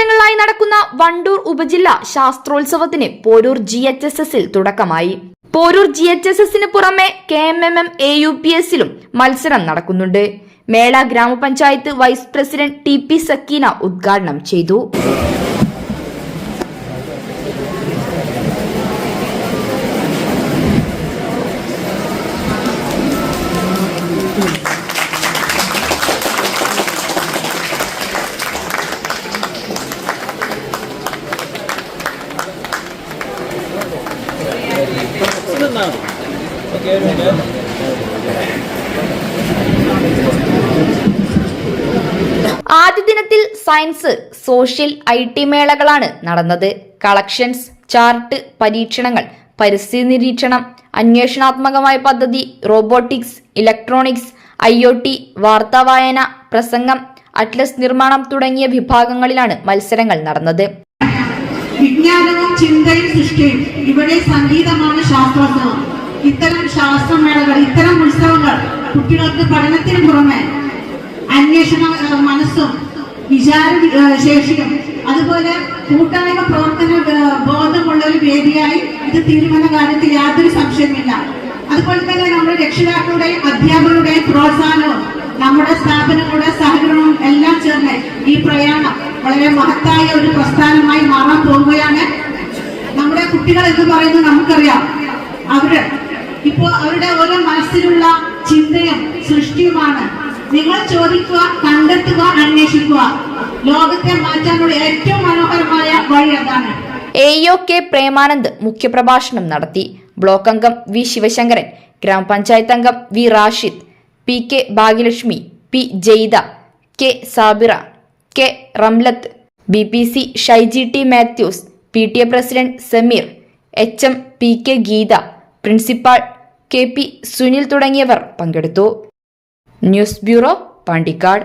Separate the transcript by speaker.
Speaker 1: ദിവസങ്ങളിലായി നടക്കുന്ന വണ്ടൂർ ഉപജില്ല ശാസ്ത്രോത്സവത്തിന് പോരൂർ ജി എച്ച് എസ് എസിൽ തുടക്കമായി. പോരൂർ ജി എച്ച് എസ് എസിന് പുറമെ K M M M A U P എസിലും മത്സരം നടക്കുന്നുണ്ട്. മേള ഗ്രാമപഞ്ചായത്ത് vice president T P Sakeena ഉദ്ഘാടനം ചെയ്തു. ആദ്യ ദിനത്തിൽ സയൻസ് സോഷ്യൽ ഐ ടി മേളകളാണ് നടന്നത്. കളക്ഷൻസ് ചാർട്ട് പരീക്ഷണങ്ങൾ പരിസ്ഥിതി നിരീക്ഷണം അന്വേഷണാത്മകമായ പദ്ധതി robotics electronics I O T വാർത്താവായന പ്രസംഗം അറ്റ്ലസ് നിർമ്മാണം തുടങ്ങിയ വിഭാഗങ്ങളിലാണ് മത്സരങ്ങൾ നടന്നത്.
Speaker 2: വിജ്ഞാനവും ചിന്തയും സൃഷ്ടിയും. ഇവിടെ സംഗീതമാണ് ശാസ്ത്രോത്സവം ഇത്തരം ശാസ്ത്രമേളകൾ ഇത്തരം ഉത്സവങ്ങൾ കുട്ടികൾക്ക് പഠനത്തിന് പുറമെ അന്വേഷണ മനസ്സും വിചാര ശേഷിയും. അതുപോലെ കൂട്ടായ്മ പ്രവർത്തന ബോധമുള്ള ഒരു വേദിയായി ഇത് തീരുമെന്ന കാര്യത്തിൽ യാതൊരു സംശയമില്ല അതുപോലെ തന്നെ നമ്മുടെ രക്ഷിതാക്കളുടെയും അധ്യാപകരുടെയും പ്രോത്സാഹനവും നമ്മുടെ സ്ഥാപനങ്ങളുടെ സഹകരണവും എല്ലാം ചേർന്ന് ഈ പ്രയാണം വളരെ മഹത്തായ ഒരു പ്രസ്ഥാനമായി കുട്ടികൾ എന്ന് പറയുന്നത് നമുക്കറിയാം. അവർ ഇപ്പോ അവരുടെ ഓരോ മനസ്സിലുള്ള ചിന്തയും സൃഷ്ടിയുമാണ്. നിങ്ങൾ ചോദിക്കുക കണ്ടെത്തുക അന്വേഷിക്കുക. ലോകത്തെ മാറ്റാനുള്ള ഏറ്റവും മനോഹരമായ വഴി അതാണ്.
Speaker 1: എ ഒ കെ പ്രേമാനന്ദ് മുഖ്യപ്രഭാഷണം നടത്തി. ബ്ലോക്ക് അംഗം വി ശിവശങ്കരൻ ഗ്രാമപഞ്ചായത്ത് അംഗം V Rashid P K Bhagyalakshmi P Jaitha K Sabira K Ramlath B P C Shaiji T Mathews P T A president Sameer H M P K Geetha principal K P Sunil തുടങ്ങിയവർ പങ്കെടുത്തു. News bureau Pandikkad.